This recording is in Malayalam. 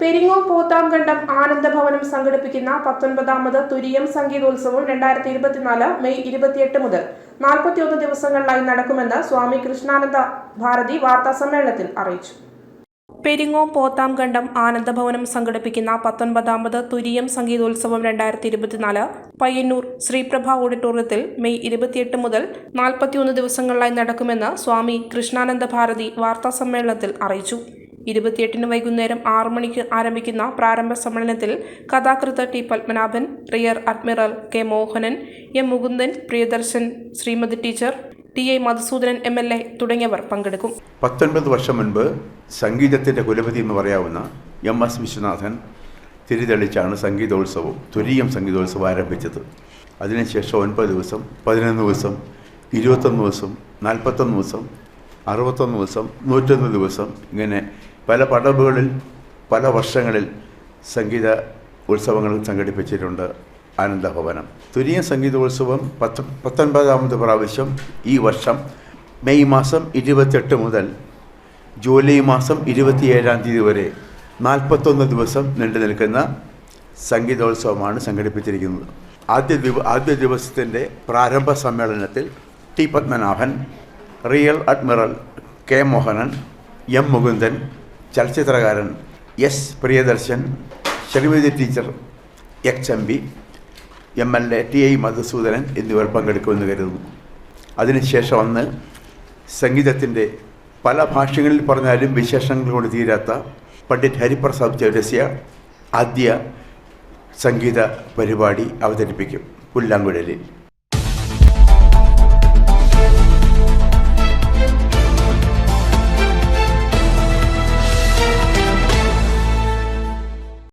പെരിങ്ങോം പോത്താംകണ്ടം ആനന്ദഭവനം സംഘടിപ്പിക്കുന്ന പത്തൊൻപതാമത് തുരിയം സംഗീതോത്സവം രണ്ടായിരത്തി ഇരുപത്തിനാല് മെയ് ഇരുപത്തിയെട്ട് മുതൽ നാൽപ്പത്തിയൊന്ന് ദിവസങ്ങളിലായി നടക്കുമെന്ന് സ്വാമി കൃഷ്ണാനന്ദ ഭാരതി വാർത്താസമ്മേളനത്തിൽ അറിയിച്ചു. പെരിങ്ങോം പോത്താംകണ്ടം ആനന്ദഭവനം സംഘടിപ്പിക്കുന്ന പത്തൊൻപതാമത് തുരിയം സംഗീതോത്സവം രണ്ടായിരത്തി ഇരുപത്തിനാല് പയ്യന്നൂർ ശ്രീപ്രഭ ഓഡിറ്റോറിയത്തിൽ മെയ് ഇരുപത്തിയെട്ട് മുതൽ നാൽപ്പത്തിയൊന്ന് ദിവസങ്ങളിലായി നടക്കുമെന്ന് സ്വാമി കൃഷ്ണാനന്ദ ഭാരതി വാർത്താസമ്മേളനത്തിൽ അറിയിച്ചു. ഇരുപത്തിയെട്ടിന് വൈകുന്നേരം ആറു മണിക്ക് ആരംഭിക്കുന്ന പ്രാരംഭ സമ്മേളനത്തിൽ കഥാകൃത്ത് T Padmanabhan rear admiral K Mohanan M Mukundan Priyadarshan Sreemathi teacher T A Madhusoodanan M L A തുടങ്ങിയവർ പങ്കെടുക്കും. പത്തൊൻപത് വർഷം മുൻപ് സംഗീതത്തിന്റെ കുലപതി എന്ന് പറയാവുന്ന എം എസ് വിശ്വനാഥൻ തിരിതെളിച്ചാണ് സംഗീതോത്സവം തുരീയം സംഗീതോത്സവം ആരംഭിച്ചത്. അതിനുശേഷം ഒൻപത് ദിവസം പതിനൊന്ന് ദിവസം ഇരുപത്തൊന്ന് ദിവസം നാൽപ്പത്തൊന്ന് ദിവസം അറുപത്തൊന്ന് ദിവസം നൂറ്റൊന്ന് ദിവസം ഇങ്ങനെ പല പടവുകളിൽ പല വർഷങ്ങളിൽ സംഗീത ഉത്സവങ്ങൾ സംഘടിപ്പിച്ചിട്ടുണ്ട് ആനന്ദഭവനം. തുനിയ സംഗീതോത്സവം പത്ത് പത്തൊൻപതാമത് പ്രാവശ്യം ഈ വർഷം മെയ് മാസം ഇരുപത്തെട്ട് മുതൽ ജൂലൈ മാസം ഇരുപത്തിയേഴാം തീയതി വരെ നാൽപ്പത്തൊന്ന് ദിവസം നീണ്ടു നിൽക്കുന്ന സംഗീതോത്സവമാണ് സംഘടിപ്പിച്ചിരിക്കുന്നത്. ആദ്യ ദിവ ആദ്യ ദിവസത്തിന്റെ പ്രാരംഭ സമ്മേളനത്തിൽ T Padmanabhan real admiral K Mohanan M Mukundan ചലച്ചിത്രകാരൻ S Priyadarshan Sreemathi teacher ex M B M L A T I Madhusoodanan എന്നിവർ പങ്കെടുക്കുമെന്ന് കരുതുന്നു. അതിനുശേഷം അന്ന് സംഗീതത്തിന്റെ പല ഭാഷകളിൽ പറഞ്ഞാലും വിശേഷങ്ങൾ കൊണ്ട് തീരാത്ത പണ്ഡിറ്റ് ഹരിപ്രസാദ് ചൗരസ്യ ആദ്യ സംഗീത പരിപാടി അവതരിപ്പിക്കും പുല്ലാങ്കുഴലിൽ.